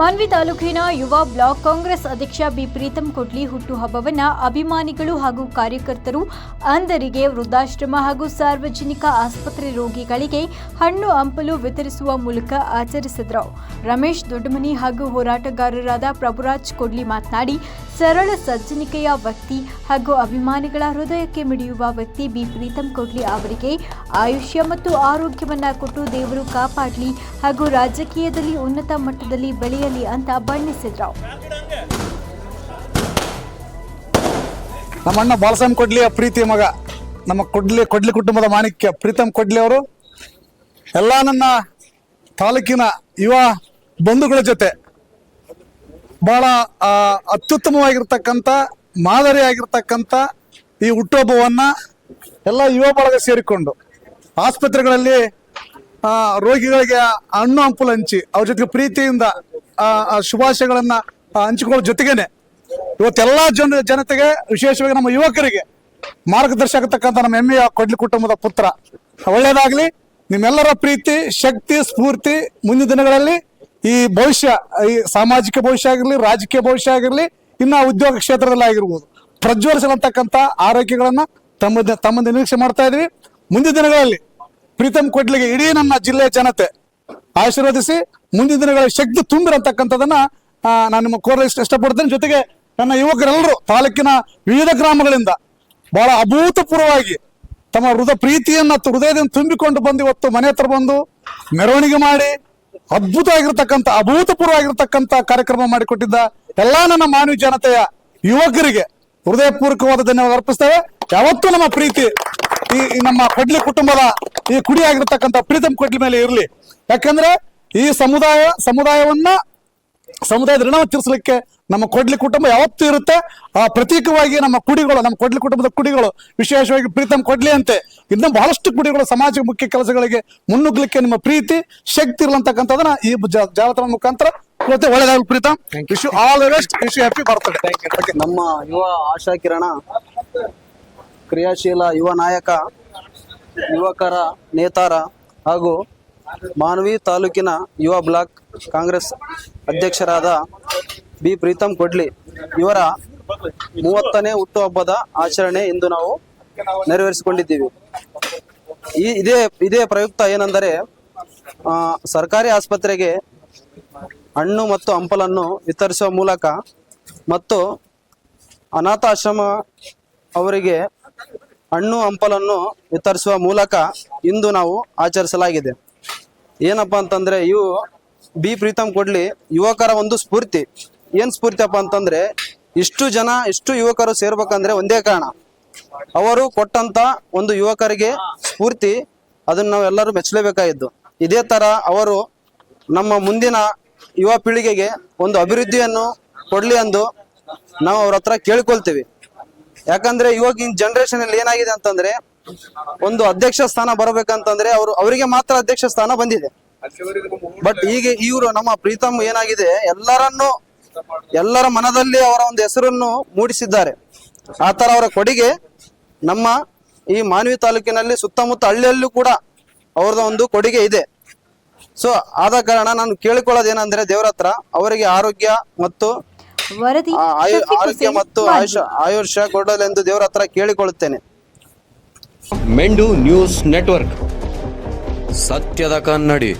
ಮಾನ್ವಿ ತಾಲೂಕಿನ ಯುವ ಬ್ಲಾಕ್ ಕಾಂಗ್ರೆಸ್ ಅಧ್ಯಕ್ಷ ಬಿ ಪ್ರೀತಂ ಕೊಡ್ಲಿ ಹುಟ್ಟುಹಬ್ಬವನ್ನು ಅಭಿಮಾನಿಗಳು ಹಾಗೂ ಕಾರ್ಯಕರ್ತರು, ಅಂಧರಿಗೆ ವೃದ್ಧಾಶ್ರಮ ಹಾಗೂ ಸಾರ್ವಜನಿಕ ಆಸ್ಪತ್ರೆ ರೋಗಿಗಳಿಗೆ ಹಣ್ಣು ಹಂಪಲು ವಿತರಿಸುವ ಮೂಲಕ ಆಚರಿಸಿದರು. ರಮೇಶ್ ದೊಡ್ಡಮನಿ ಹಾಗೂ ಹೋರಾಟಗಾರರಾದ ಪ್ರಭುರಾಜ್ ಕೊಡ್ಲಿ ಮಾತನಾಡಿ, ಸರಳ ಸಜ್ಜನಿಕೆಯ ವ್ಯಕ್ತಿ ಹಾಗೂ ಅಭಿಮಾನಿಗಳ ಹೃದಯಕ್ಕೆ ಮಿಡಿಯುವ ವ್ಯಕ್ತಿ ಬಿ ಪ್ರೀತಂ ಕೊಡ್ಲಿ ಅವರಿಗೆ ಆಯುಷ್ಯ ಮತ್ತು ಆರೋಗ್ಯವನ್ನು ಕೊಟ್ಟು ದೇವರು ಕಾಪಾಡಲಿ ಹಾಗೂ ರಾಜಕೀಯದಲ್ಲಿ ಉನ್ನತ ಮಟ್ಟದಲ್ಲಿ ಬೆಳೆಯಲಿ ಅಂತ ಬಣ್ಣಿಸಿದ್ರು. ನಮ್ಮಣ್ಣ ಕೊಡ್ಲಿ ಕೊಡ್ಲಿಯ ಪ್ರೀತಿಯ ಮಗ, ನಮ್ಮ ಕೊಡ್ಲಿ ಕೊಡ್ಲಿ ಕುಟುಂಬದ ಮಾಣಿಕ್ಯ ಪ್ರೀತಮ್ ಕೊಡ್ಲಿ ಅವರು. ಎಲ್ಲ ನನ್ನ ತಾಲೂಕಿನ ಯುವ ಬಂಧುಗಳ ಜೊತೆ ಬಹಳ ಅತ್ಯುತ್ತಮವಾಗಿರ್ತಕ್ಕಂಥ, ಮಾದರಿಯಾಗಿರ್ತಕ್ಕಂಥ ಈ ಹುಟ್ಟುಹಬ್ಬವನ್ನ ಎಲ್ಲ ಯುವ ಬಳಗ ಸೇರಿಕೊಂಡು ಆಸ್ಪತ್ರೆಗಳಲ್ಲಿ ರೋಗಿಗಳಿಗೆ ಹಣ್ಣು ಹಂಪಲು ಹಂಚಿ ಅವ್ರ ಜೊತೆಗೆ ಪ್ರೀತಿಯಿಂದ ಶುಭಾಶಯಗಳನ್ನ ಹಂಚಿಕೊಳ್ಳೋ ಜೊತೆಗೇನೆ ಇವತ್ತೆಲ್ಲ ಜನ, ಜನತೆಗೆ, ವಿಶೇಷವಾಗಿ ನಮ್ಮ ಯುವಕರಿಗೆ ಮಾರ್ಗದರ್ಶಕ ಆಗ್ತಕ್ಕಂಥ ನಮ್ಮ ಹೆಮ್ಮೆಯ ಕೊಡ್ಲಿ ಕುಟುಂಬದ ಪುತ್ರ. ಒಳ್ಳೇದಾಗ್ಲಿ ನಿಮ್ಮೆಲ್ಲರ ಪ್ರೀತಿ, ಶಕ್ತಿ, ಸ್ಫೂರ್ತಿ ಮುಂದಿನ ದಿನಗಳಲ್ಲಿ ಈ ಭವಿಷ್ಯ, ಈ ಸಾಮಾಜಿಕ ಭವಿಷ್ಯ ಆಗಿರಲಿ, ರಾಜಕೀಯ ಭವಿಷ್ಯ ಆಗಿರಲಿ, ಇನ್ನ ಉದ್ಯೋಗ ಕ್ಷೇತ್ರದಲ್ಲಿ ಆಗಿರ್ಬೋದು. ಪ್ರಜ್ವಲಿಸಲಂತಕ್ಕಂಥ ಆರೋಗ್ಯಗಳನ್ನ ತಮ್ಮ ತಮ್ಮ ನಿರೀಕ್ಷೆ ಮಾಡ್ತಾ ಇದ್ವಿ ಮುಂದಿನ ದಿನಗಳಲ್ಲಿ ಪ್ರೀತಮ್ ಕೊಡ್ಲಿಗೆ ಇಡೀ ನನ್ನ ಜಿಲ್ಲೆಯ ಜನತೆ ಆಶೀರ್ವದಿಸಿ ಮುಂದಿನ ದಿನಗಳಲ್ಲಿ ಶಕ್ತಿ ತುಂಬಿರತಕ್ಕಂಥದನ್ನ ನಾನು ನಿಮ್ಮ ಕೋರಲು ಇಷ್ಟ ಇಷ್ಟಪಡ್ತೇನೆ. ಜೊತೆಗೆ ನನ್ನ ಯುವಕರೆಲ್ಲರೂ ತಾಲೂಕಿನ ವಿವಿಧ ಗ್ರಾಮಗಳಿಂದ ಬಹಳ ಅಭೂತಪೂರ್ವವಾಗಿ ತಮ್ಮ ಹೃದಯ ಪ್ರೀತಿಯನ್ನ ಹೃದಯದಿಂದ ತುಂಬಿಕೊಂಡು ಬಂದು ಇವತ್ತು ಮನೆ ಹತ್ರ ಬಂದು ಮೆರವಣಿಗೆ ಮಾಡಿ ಅದ್ಭುತವಾಗಿರ್ತಕ್ಕಂಥ, ಅಭೂತಪೂರ್ವವಾಗಿರ್ತಕ್ಕಂಥ ಕಾರ್ಯಕ್ರಮ ಮಾಡಿಕೊಟ್ಟಿದ್ದ ಎಲ್ಲಾ ನನ್ನ ಮಾನವ ಜನತೆಯ ಯುವಕರಿಗೆ ಹೃದಯಪೂರ್ವಕವಾದ ಧನ್ಯವಾದ ಅರ್ಪಿಸ್ತೇವೆ. ಯಾವತ್ತೂ ನಮ್ಮ ಪ್ರೀತಿ ಈ ನಮ್ಮ ಕೊಡ್ಲಿ ಕುಟುಂಬದ ಈ ಕುಡಿಯಾಗಿರ್ತಕ್ಕಂಥ ಪ್ರೀತಮ್ ಕೊಡ್ಲಿ ಮೇಲೆ ಇರಲಿ. ಯಾಕಂದ್ರೆ ಈ ಸಮುದಾಯ ಸಮುದಾಯವನ್ನ ಸಮುದಾಯದ ಋಣವನ್ನು ತೀರಿಸಲಿಕ್ಕೆ ನಮ್ಮ ಕೊಡ್ಲಿ ಕುಟುಂಬ ಯಾವತ್ತೂ ಇರುತ್ತೆ. ಆ ಪ್ರತೀಕವಾಗಿ ನಮ್ಮ ಕುಡಿಗಳು ನಮ್ಮ ಕೊಡ್ಲಿ ಕುಟುಂಬದ ಕುಡಿಗಳು ವಿಶೇಷವಾಗಿ ಪ್ರೀತಮ್ ಕೊಡ್ಲಿ ಅಂತೆ ಇನ್ನು ಬಹಳಷ್ಟು ಕುಡಿಗಳು ಸಮಾಜ ಮುಖ್ಯ ಕೆಲಸಗಳಿಗೆ ಮುನ್ನುಗ್ಲಿಕ್ಕೆ ನಿಮ್ಮ ಪ್ರೀತಿ ಶಕ್ತಿ ಇರಲಂತಕ್ಕಂಥದನ್ನ ಈ ಜಾಲತಾಣ ಮುಖಾಂತರ ಮತ್ತೆ ಒಳ್ಳೆದಾಗಲಿ Preetham wish all the best wish happy birthday ನಮ್ಮ ಯುವ ಆಶಾ ಕಿರಣ ಕ್ರಿಯಾಶೀಲ ಯುವ ನಾಯಕ ಯುವಕರ ನೇತಾರ ಹಾಗೂ ಮಾನವಿ ತಾಲೂಕಿನ ಯುವ ಬ್ಲಾಕ್ ಕಾಂಗ್ರೆಸ್ ಅಧ್ಯಕ್ಷರಾದ ಬಿ ಪ್ರೀತಮ್ ಕೊಡ್ಲಿ ಇವರ ಮೂವತ್ತನೇ ಹುಟ್ಟುಹಬ್ಬದ ಆಚರಣೆ ಇಂದು ನಾವು ನೆರವೇರಿಸಿಕೊಂಡಿದ್ದೀವಿ. ಈ ಇದೇ ಇದೇ ಪ್ರಯುಕ್ತ ಏನೆಂದರೆ ಸರ್ಕಾರಿ ಆಸ್ಪತ್ರೆಗೆ ಹಣ್ಣು ಮತ್ತು ಹಂಪಲನ್ನು ವಿತರಿಸುವ ಮೂಲಕ ಮತ್ತು ಅನಾಥಾಶ್ರಮ ಅವರಿಗೆ ಹಣ್ಣು ಹಂಪಲನ್ನು ವಿತರಿಸುವ ಮೂಲಕ ಇಂದು ನಾವು ಆಚರಿಸಲಾಗಿದೆ. ಏನಪ್ಪಾ ಅಂತಂದ್ರೆ ಇವು ಬಿ ಪ್ರೀತಮ್ ಕೊಡ್ಲಿ ಯುವಕರ ಒಂದು ಸ್ಫೂರ್ತಿ. ಏನ್ ಸ್ಫೂರ್ತಿಯಪ್ಪ ಅಂತಂದ್ರೆ ಇಷ್ಟು ಜನ, ಇಷ್ಟು ಯುವಕರು ಸೇರ್ಬೇಕಂದ್ರೆ ಒಂದೇ ಕಾರಣ. ಅವರು ಕೊಟ್ಟಂತ ಒಂದು ಯುವಕರಿಗೆ ಸ್ಫೂರ್ತಿ, ಅದನ್ನ ನಾವು ಎಲ್ಲರೂ ಮೆಚ್ಚಲೇಬೇಕಾಗಿದ್ದು. ಇದೇ ತರ ಅವರು ನಮ್ಮ ಮುಂದಿನ ಯುವ ಪೀಳಿಗೆಗೆ ಒಂದು ಅಭಿವೃದ್ಧಿಯನ್ನು ಕೊಡ್ಲಿ ಎಂದು ನಾವು ಅವ್ರ ಹತ್ರ ಕೇಳ್ಕೊಳ್ತೀವಿ. ಯಾಕಂದ್ರೆ ಇವಾಗಿನ ಜನರೇಷನ್ ಅಲ್ಲಿ ಏನಾಗಿದೆ ಅಂತಂದ್ರೆ, ಒಂದು ಅಧ್ಯಕ್ಷ ಸ್ಥಾನ ಬರಬೇಕಂತಂದ್ರೆ ಅವರು, ಅವರಿಗೆ ಮಾತ್ರ ಅಧ್ಯಕ್ಷ ಸ್ಥಾನ ಬಂದಿದೆ. ಬಟ್ ಈಗ ಇವರು ನಮ್ಮ ಪ್ರೀತಮ್ ಏನಾಗಿದೆ, ಎಲ್ಲರನ್ನು, ಎಲ್ಲರ ಮನದಲ್ಲಿ ಅವರ ಒಂದು ಹೆಸರನ್ನು ಮೂಡಿಸಿದ್ದಾರೆ. ಆ ತರ ಅವರ ಕೊಡುಗೆ ನಮ್ಮ ಈ ಮಾನವಿ ತಾಲೂಕಿನಲ್ಲಿ ಸುತ್ತಮುತ್ತ ಹಳ್ಳಿಯಲ್ಲೂ ಕೂಡ ಅವ್ರದ ಒಂದು ಕೊಡುಗೆ ಇದೆ. ಸೊ ಆದ ಕಾರಣ ನಾನು ಕೇಳಿಕೊಳ್ಳೋದೇನಂದ್ರೆ ದೇವರ ಹತ್ರ ಅವರಿಗೆ ಆರೋಗ್ಯ ಮತ್ತು ವರದಿ ಆರೋಗ್ಯ ಮತ್ತು ಆಯುಷ್ಯ ಕೊಡಲೆಂದು ದೇವರ ಹತ್ರ ಕೇಳಿಕೊಳ್ಳುತ್ತೇನೆ ಮೆಂಡು ನ್ಯೂಸ್ ನೆಟ್ವರ್ಕ್. ಸತ್ಯದ ಕನ್ನಡಿ.